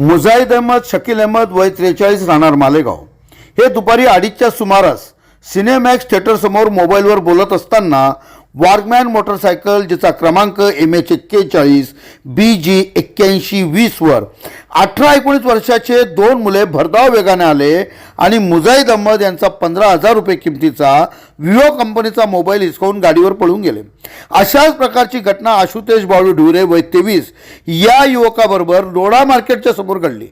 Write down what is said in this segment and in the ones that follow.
मुजाहिद अहमद शकील अहमद वय त्रेचाळीस राहणार मालेगाव. हे दुपारी अडीचच्या सुमारास सिनेमॅक्स थिएटरसमोर मोबाईलवर बोलत असताना वार्गमॅन मोटरसायकल जिचा क्रमांक एम एच एक्केचाळीस बी जी एक्क्याऐंशी वीसवर अठरा एकोणीस वर्षाचे दोन मुले भरधाव वेगाने आले आणि मुजाहिद अहमद यांचा पंधरा हजार रुपये किमतीचा विवो कंपनीचा मोबाईल हिसकावून गाडीवर पळून गेले. अशाच प्रकारची घटना आशुतेश बाळू ढुरे वय तेवीस या युवकाबरोबर लोढा मार्केटच्या समोर घडली.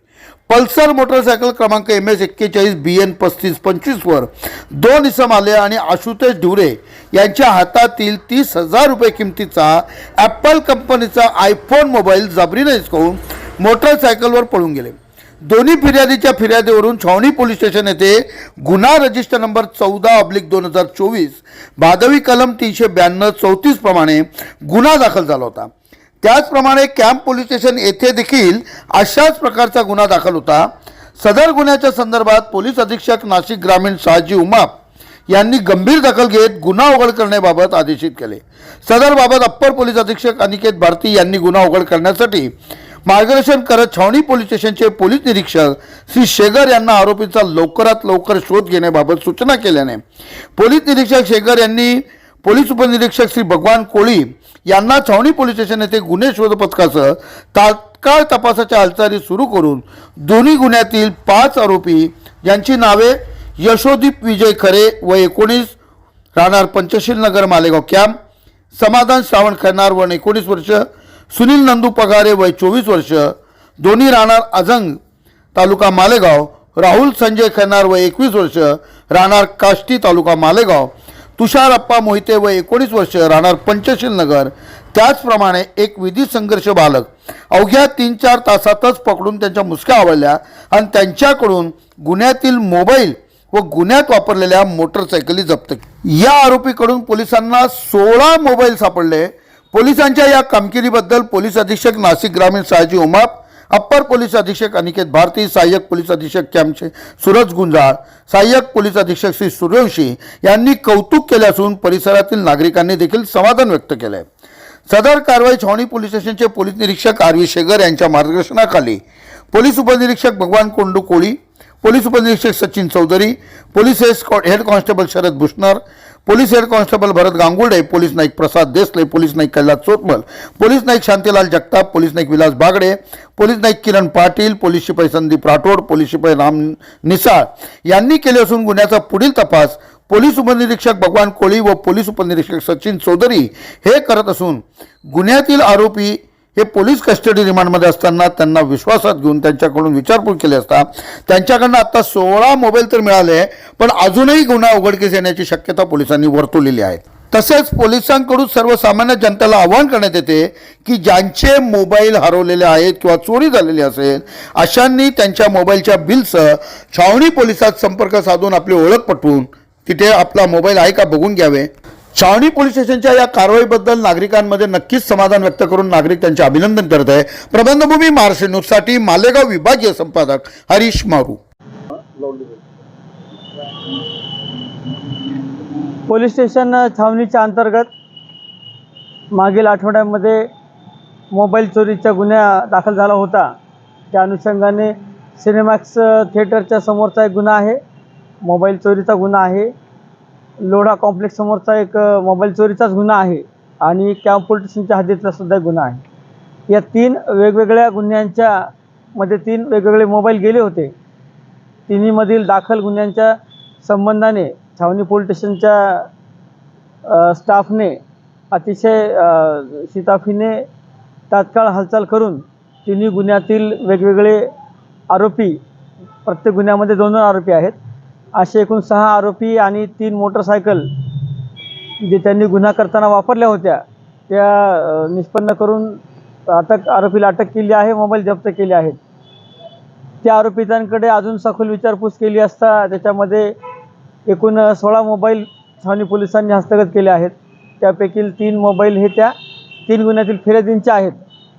पल्सर मोटरसायकल क्रमांक एम एस एक्केचाळीस बी एन पस्तीस पंचवीसवर दोन इसम आले आणि आशुतेश ढुरे यांच्या हातातील तीस हजार रुपये किमतीचा ॲपल कंपनीचा आयफोन मोबाईल जबरीने हिसकावून मोटरसायकलवर पळून गेले. दोन्ही फिर्यादीच्या फिर्यादीवरून छावणी पोलीस स्टेशन येथे गुन्हा रजिस्टर नंबर चौदा अब्लिक दोन हजार चोवीस भादवी कलम तीनशे ब्याण्णव चौतीस प्रमाणे गुन्हा दाखल झाला होता. त्याचप्रमाणे कॅम्प पोलीस स्टेशन येथे देखील अशाच प्रकारचा गुन्हा दाखल होता. सदर गुन्ह्याच्या संदर्भात पोलीस अधीक्षक नाशिक ग्रामीण शहाजी उमाप यांनी गंभीर दखल घेत गुन्हा उघड करण्याबाबत आदेशित केले. सदरबाबत अप्पर पोलीस अधीक्षक अनिकेत भारती यांनी गुन्हा उघड करण्यासाठी मार्गदर्शन करत छावणी पोलीस स्टेशनचे पोलीस निरीक्षक श्री शेगर यांना आरोपीचा लवकरात लवकर शोध घेण्याबाबत सूचना केल्याने पोलीस निरीक्षक शेगर यांनी पोलीस उपनिरीक्षक श्री भगवान कोळी यांना छावणी पोलीस स्टेशन येथे गुन्हे शोध पथकासह तात्काळ तपासाच्या हालचाली सुरू करून दोन्ही गुन्ह्यातील पाच आरोपी ज्यांची नावे यशोदीप विजय खरे व एकोणीस राहणार पंचशील नगर मालेगाव कॅम्प. समाधान श्रावण खैनार व एकोणीस वर्ष. सुनील नंदू पगारे वय चोवीस वर्ष. दोन्ही राहणार अजंग तालुका मालेगाव. राहुल संजय खैनार व एकवीस वर्ष. राहणार काष्टी तालुका मालेगाव. तुषार अप्पा मोहिते व एकोणीस वर्ष. राहणार पंचशील नगर. त्याचप्रमाणे एक विधी संघर्ष बालक. अवघ्या तीन चार तासातच पकडून त्यांच्या मुसक्या आवडल्या आणि त्यांच्याकडून गुन्ह्यातील मोबाईल व गुन्ह्यात वापरलेल्या मोटरसायकली जप्त या आरोपीकडून पोलिसांना सोळा मोबाईल सापडले. पोलिसांच्या या कामगिरीबद्दल पोलीस अधीक्षक नाशिक ग्रामीण शहाजी उमाप अप्पर पोलीस अधीक्षक अनिकेत भारती सहाय्यक पोलीस अधीक्षक कॅम्पचे सूरज गुंजाळ सहाय्यक पोलीस अधीक्षक श्री सूर्यवंशी यांनी कौतुक केले असून परिसरातील नागरिकांनी देखील समाधान व्यक्त केलं आहे सदर कारवाई छावणी पोलीस स्टेशनचे पोलीस निरीक्षक आर व्ही शेगर यांच्या मार्गदर्शनाखाली. पोलीस उपनिरीक्षक भगवान कोंडू कोळी पोलीस उपनिरीक्षक Sachin Chaudhari police head head constable Sharad Bhushanar police head constable Bharat Gangurde police Naik Prasad Desale police Naik Kailas Chotmal police Naik Shantilal Jagtap police Naik Vilas Bagade police Naik Kiran Patil police शिपाई संदीप राठोड पोलीस शिपाई राम निसाळ यांनी केले असून गुन्ह्याचा पुढील तपास पोलीस उपनिरीक्षक भगवान कोळी व पोलीस उपनिरीक्षक सचिन चौधरी हे करत असून गुन्ह्यातील आरोपी हे पोलीस कस्टडी रिमांडमध्ये असताना त्यांना विश्वासात घेऊन त्यांच्याकडून विचारपूर केली असता त्यांच्याकडनं आता सोळा मोबाईल तर मिळाले पण अजूनही गुन्हा उघडकीस येण्याची शक्यता पोलिसांनी वर्तवलेली आहे. तसेच पोलिसांकडून सर्वसामान्य जनतेला आवाहन करण्यात येते की ज्यांचे मोबाईल हरवलेले आहेत किंवा चोरी झालेली असेल अशांनी त्यांच्या मोबाईलच्या बिलसह छावणी पोलिसात संपर्क साधून आपली ओळख पटवून तिथे आपला मोबाईल आहे का बघून घ्यावे. छावणी पोलीस स्टेशनच्या या कारवाईबद्दल नागरिकांमध्ये नक्कीच समाधान व्यक्त करून नागरिक त्यांचे अभिनंदन करत आहे. प्रबंधभूमी महाराष्ट्र न्यूजसाठी मालेगाव विभागीय संपादक हरीश मारू. पोलीस स्टेशन छावणीच्या अंतर्गत मागील आठवड्यामध्ये मोबाईल चोरीचा गुन्हा दाखल झाला होता. त्या अनुषंगाने सिनेमॅक्स थिएटरच्या समोरचा एक गुन्हा आहे. मोबाईल चोरीचा गुन्हा आहे. लोढा कॉम्प्लेक्स समोरचा एक मोबाईल चोरीचाच गुन्हा आहे आणि कॅम्प पोलीस स्टेशनच्या हद्दीतला सुद्धा एक गुन्हा आहे. या तीन वेगवेगळ्या गुन्ह्यांच्या मध्ये तीन वेगवेगळे मोबाईल गेले होते. तिन्हीमधील दाखल गुन्ह्यांच्या संबंधाने छावणी पोलीस स्टेशनच्या स्टाफने अतिशय शिताफीने तात्काळ हालचाल करून तिन्ही गुन्ह्यातील वेगवेगळे आरोपी प्रत्येक गुन्ह्यामध्ये दोन दोन आरोपी आहेत. असे एकूण सहा आरोपी आणि तीन मोटरसायकल जे त्यांनी गुन्हा करताना वापरल्या होत्या त्या निष्पन्न करून अटक आरोपीला अटक केली आहे मोबाईल जप्त केले आहेत. त्या आरोपितांकडे अजून सखोल विचारपूस केली असता त्याच्यामध्ये एकूण सोळा मोबाईल छावणी पोलिसांनी हस्तगत केले आहेत. त्यापैकी तीन मोबाईल हे त्या तीन गुन्ह्यातील फिर्यादींचे आहेत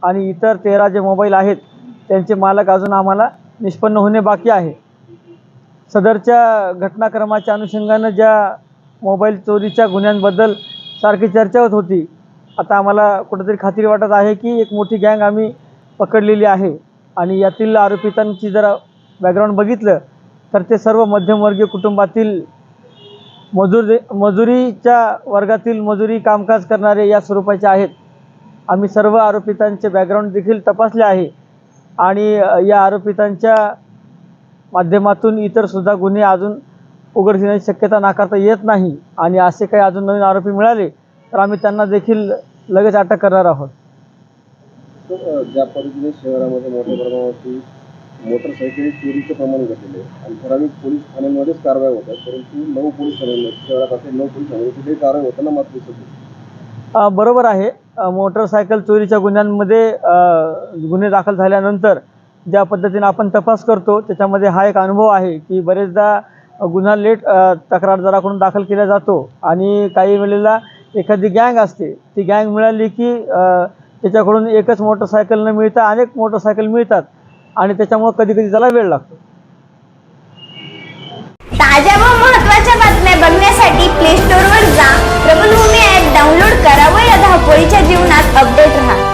आणि इतर तेरा जे मोबाईल आहेत त्यांचे मालक अजून आम्हाला निष्पन्न होणे बाकी आहे. सदरच्या घटनाक्रमाच्या अनुषंगानं ज्या मोबाईल चोरीच्या गुन्ह्यांबद्दल सारखी चर्चा होत होती आता आम्हाला कुठेतरी खात्री वाटत आहे की एक मोठी गँग आम्ही पकडलेली आहे. आणि यातील आरोपितांची जर बॅकग्राऊंड बघितलं तर ते सर्व मध्यमवर्गीय कुटुंबातील मजूर मजुरीच्या वर्गातील मजुरी कामकाज करणारे या स्वरूपाचे आहेत. आम्ही सर्व आरोपितांचे बॅकग्राऊंड देखील तपासले आहे. आणि या आरोपितांच्या माध्यमातून इतरसुद्धा गुन्हे अजून उघडकीस येण्याची शक्यता नाकारता येत नाही आणि असे काही अजून नवीन आरोपी मिळाले तर आम्ही त्यांना देखील लगेच अटक करणार आहोत. ज्या पद्धतीने शहरामध्ये मोठ्या प्रमाणावरती मोटरसायकल चोरीचं प्रमाण घडलेलं आणि ठराविक पोलीस ठाण्यांमध्येच कारवाई होतात परंतु नऊ पोलीस ठाण्यांमध्ये शहरात असेल नऊ पोलीस ठाण्यांमध्ये कुठेही कारवाई होताना मात्र दिसत बरोबर आहे. मोटरसायकल चोरीच्या गुन्ह्यांमध्ये गुन्हे दाखल झाल्यानंतर ज्या पद्धतीनं आपण तपास करतो त्याच्यामध्ये हा एक अनुभव आहे की बरेचदा गुन्हा लेट तक्रारदाराकडून दाखल केला जातो आणि काही वेळेला एखादी गँग असते ती गँग मिळाली की त्याच्याकडून एकच मोटरसायकल न मिळता अनेक मोटरसायकल मिळतात आणि त्याच्यामुळे कधी कधी त्याला वेळ लागतो. ताज्या व महत्त्वाच्या बातम्या बघण्यासाठी प्ले स्टोअर वर जा. प्रबलभूमी ऍप डाउनलोड करा व या धावपळीच्या जीवनात अपडेट राहा.